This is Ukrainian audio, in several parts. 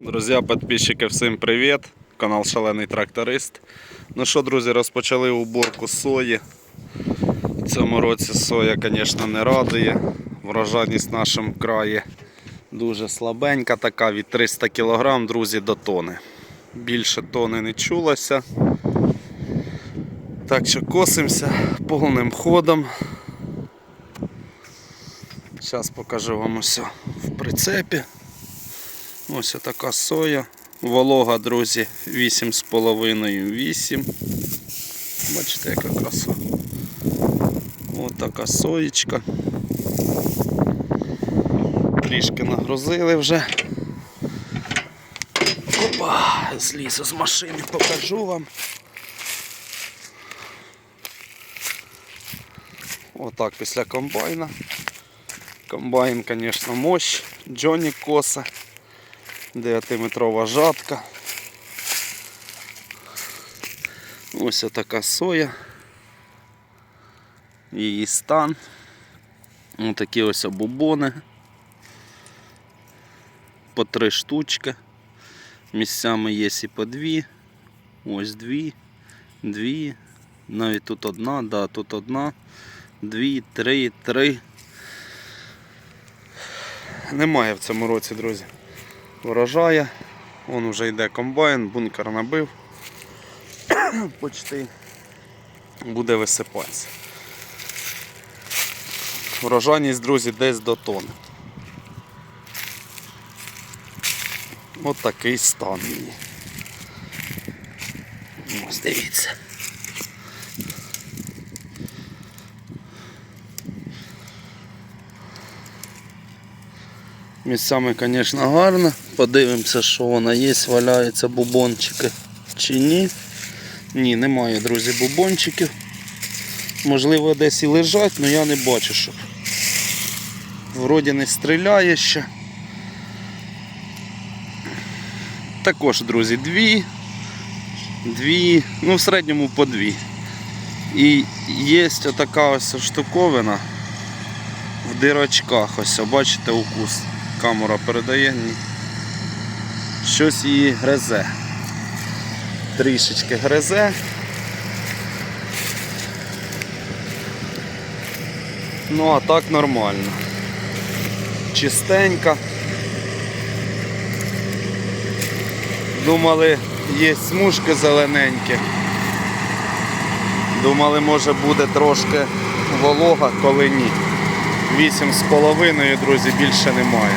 Друзі, підписчики, всім привіт! Канал Шалений Тракторист. Ну що, друзі, розпочали уборку сої. В цьому році соя, звісно, не радує. Врожайність в нашому краї дуже слабенька, така від 300 кг, друзі, до тони. Більше тони не чулося. Так що косимося повним ходом. Зараз покажу вам усе в прицепі. Ось така соя. Волога, друзі, 8,5-8. Бачите, яка краса. Ось така соєчка. Трішки нагрузили вже. Опа, злізу з машини, покажу вам. Отак після комбайна. Комбайн, звісно, мощ. Джоні коса. 9-метрова жатка. Ось така соя. Її стан. Ось такі ось бубони. По три штучки. Місцями є і по дві. Ось дві, дві. Навіть тут одна, да, тут одна, дві, три, три. Немає в цьому році, друзі врожає. Вон вже йде комбайн, бункер набив. Почти буде висипатися. Врожайність, друзі, десь до тонни. От такий стан її. Ось дивіться. Місцями, звісно, гарно. Подивимося, що вона є, валяються бубончики чи ні. Ні, немає, друзі, бубончиків. Можливо, десь і лежать, але я не бачу, що. Вроді не стріляє ще. Також, друзі, дві. Дві, ну в середньому по дві. І є отака ось штуковина в дирочках. Ось, бачите, укус камера передає, щось її гризе. Трішечки гризе. Ну а так нормально. Чистенька. Думали, є смужки зелененькі. Думали, може буде трошки волога, коли ні. Вісім з половиною, друзі, більше немає.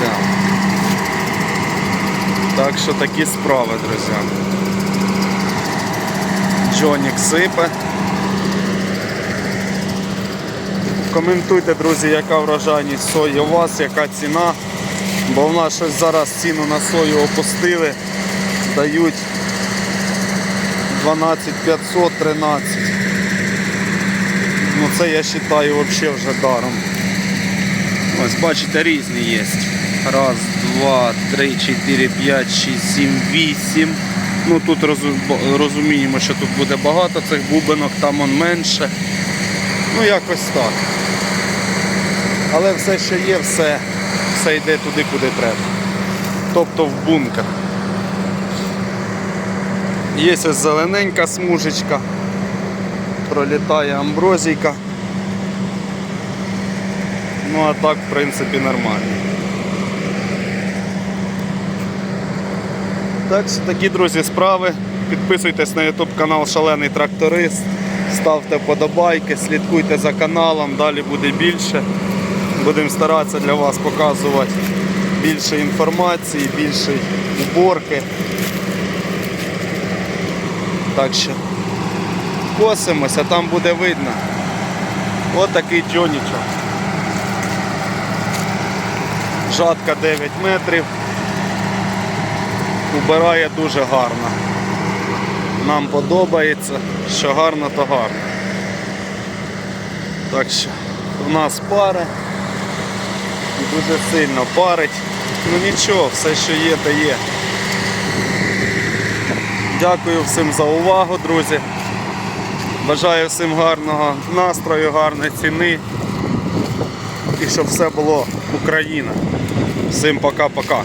Так. Так що такі справи, друзі. Джонік сипе. Коментуйте, друзі, яка врожайність сої у вас, яка ціна. Бо в нас щось зараз ціну на сою опустили, дають 12 500, 13. Ну це я вважаю взагалі вже даром. Ось бачите, різні є. Раз, два, три, чотири, п'ять, шість, сім, вісім. Ну тут розуміємо, що тут буде багато цих бубинок, там он менше. Ну якось так. Але все, що є, все, все йде туди, куди треба. Тобто в бункер. Є ось зелененька смужечка, пролітає амброзійка. Ну а так, в принципі, нормально. Так що такі, друзі, справи. Підписуйтесь на YouTube канал Шалений Тракторист, ставте вподобайки, слідкуйте за каналом, далі буде більше. Будемо старатися для вас показувати більше інформації, більше уборки. Так що косимося, там буде видно. Ось такий джонічок. Жатка 9 метрів. Убирає дуже гарно. Нам подобається, що гарно, то гарно. Так що в нас пари. Дуже сильно парить. Ну нічого, все що є, то є. Дякую всім за увагу, друзі. Бажаю всім гарного настрою, гарної ціни. І щоб все було Україна. Всім пока-пока.